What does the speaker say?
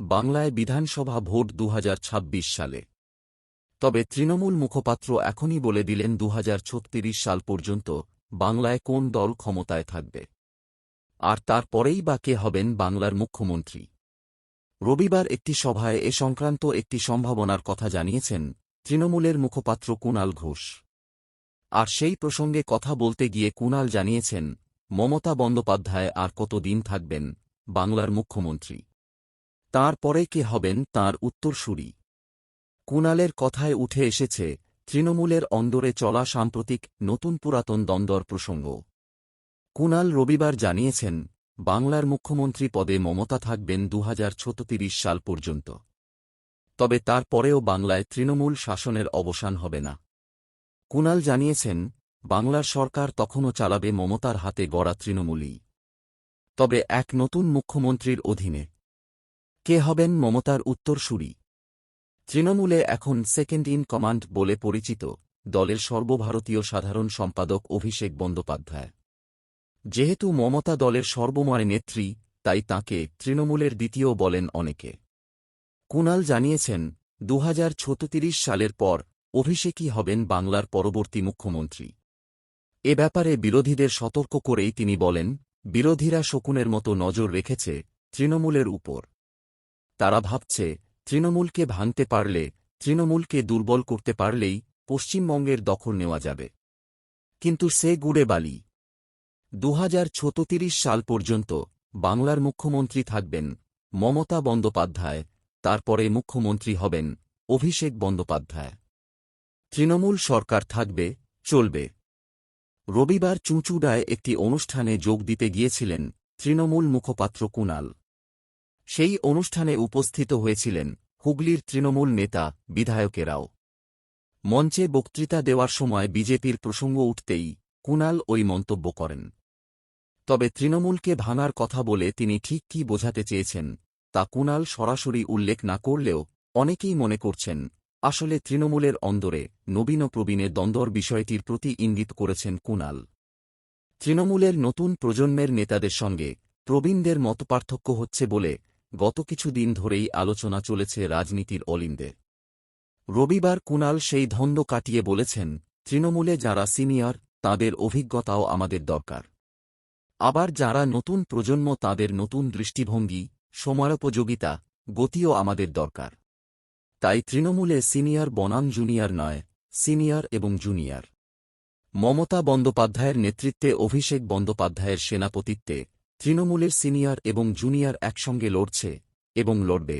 বাংলায় বিধানসভা ভোট দু হাজার ছাব্বিশ সালে। তবে তৃণমূল মুখপাত্র এখনই বলে দিলেন দু হাজার ছত্রিশ সাল পর্যন্ত বাংলায় কোন দল ক্ষমতায় থাকবে। আর তারপরেই বা কে হবেন বাংলার মুখ্যমন্ত্রী। রবিবার একটি সভায় এ সংক্রান্ত একটি সম্ভাবনার কথা জানিয়েছেন তৃণমূলের মুখপাত্র কুণাল ঘোষ। আর সেই প্রসঙ্গে কথা বলতে গিয়ে কুণাল জানিয়েছেন, মমতা বন্দ্যোপাধ্যায় আর কত দিন থাকবেন বাংলার মুখ্যমন্ত্রী। তার পরে কে হবেন তাঁর উত্তরসূরি। কুণালের কথায় উঠে এসেছে, তৃণমূলের অন্দরে চলা সাম্প্রতিক নতুন পুরাতন দ্বন্দ্বর প্রসঙ্গ। কুণাল রবিবার জানিয়েছেন, বাংলার মুখ্যমন্ত্রী পদে মমতা থাকবেন দু সাল পর্যন্ত। তবে তার পরেও বাংলায় তৃণমূল শাসনের অবসান হবে না। কুণাল জানিয়েছেন, বাংলার সরকার তখনও চালাবে মমতার হাতে গড়া তৃণমূলই। তবে এক নতুন মুখ্যমন্ত্রীর অধীনে কে হবেন মমতার উত্তরসূরি তৃণমূলে এখন সেকেন্ড ইন কমান্ড বলে পরিচিত দলের সর্বভারতীয় সাধারণ সম্পাদক অভিষেক বন্দ্যোপাধ্যায়। যেহেতু মমতা দলের সর্বময় নেত্রী, তাই তাকে তৃণমূলের দ্বিতীয় বলেন অনেকে। কুণাল জানিয়েছেন দু হাজার ছত্রিশ সালের পর অভিষেকই হবেন বাংলার পরবর্তী মুখ্যমন্ত্রী। এ ব্যাপারে বিরোধীদের সতর্ক করেই তিনি বলেন, বিরোধীরা শকুনের মতো নজর রেখেছে তৃণমূলের উপর। তারা ভাবছে, তৃণমূলকে ভাঙতে পারলে, তৃণমূলকে দুর্বল করতে পারলেই পশ্চিমবঙ্গের দখল নেওয়া যাবে। কিন্তু সে গুড়ে বালি। দু হাজার ছত্রিশ সাল পর্যন্ত বাংলার মুখ্যমন্ত্রী থাকবেন মমতা বন্দ্যোপাধ্যায়, তারপরে মুখ্যমন্ত্রী হবেন অভিষেক বন্দ্যোপাধ্যায়। তৃণমূল সরকার থাকবে, চলবে। রবিবার চুঁচুড়ায় একটি অনুষ্ঠানে যোগ দিতে গিয়েছিলেন তৃণমূল মুখপাত্র কুণাল। সেই অনুষ্ঠানে উপস্থিত হয়েছিলেন হুগলির তৃণমূল নেতা, বিধায়কেরাও। মঞ্চে বক্তৃতা দেওয়ার সময় বিজেপির প্রসঙ্গ উঠতেই কুণাল ওই মন্তব্য করেন। তবে তৃণমূলকে ভাঙার কথা বলে তিনি ঠিক কি বোঝাতে চেয়েছেন, তা কুণাল সরাসরি উল্লেখ না করলেও অনেকেই মনে করছেন, আসলে তৃণমূলের অন্দরে নবীন প্রবীণের দ্বন্দ্বর বিষয়টির প্রতি ইঙ্গিত করেছেন কুণাল তৃণমূলের নতুন প্রজন্মের নেতাদের সঙ্গে প্রবীণদের মতপার্থক্য হচ্ছে বলে গত কিছুদিন ধরেই আলোচনা চলেছে রাজনীতির অলিন্দে রবিবার কুনাল সেই ধন্দ কাটিয়ে বলেছেন, তৃণমূলে যারা সিনিয়র, তাদের অভিজ্ঞতাও আমাদের দরকার। আবার যারা নতুন প্রজন্ম, তাদের নতুন দৃষ্টিভঙ্গি, সময়োপযোগিতা, গতিও আমাদের দরকার। তাই তৃণমূলে সিনিয়র বনাম জুনিয়র নয়, সিনিয়র এবং জুনিয়র। মমতা বন্দ্যোপাধ্যায়ের নেতৃত্বে অভিষেক বন্দ্যোপাধ্যায়ের সেনাপতিত্বে তৃণমূলের সিনিয়র এবং জুনিয়র একসঙ্গে লড়ছে এবং লড়বে।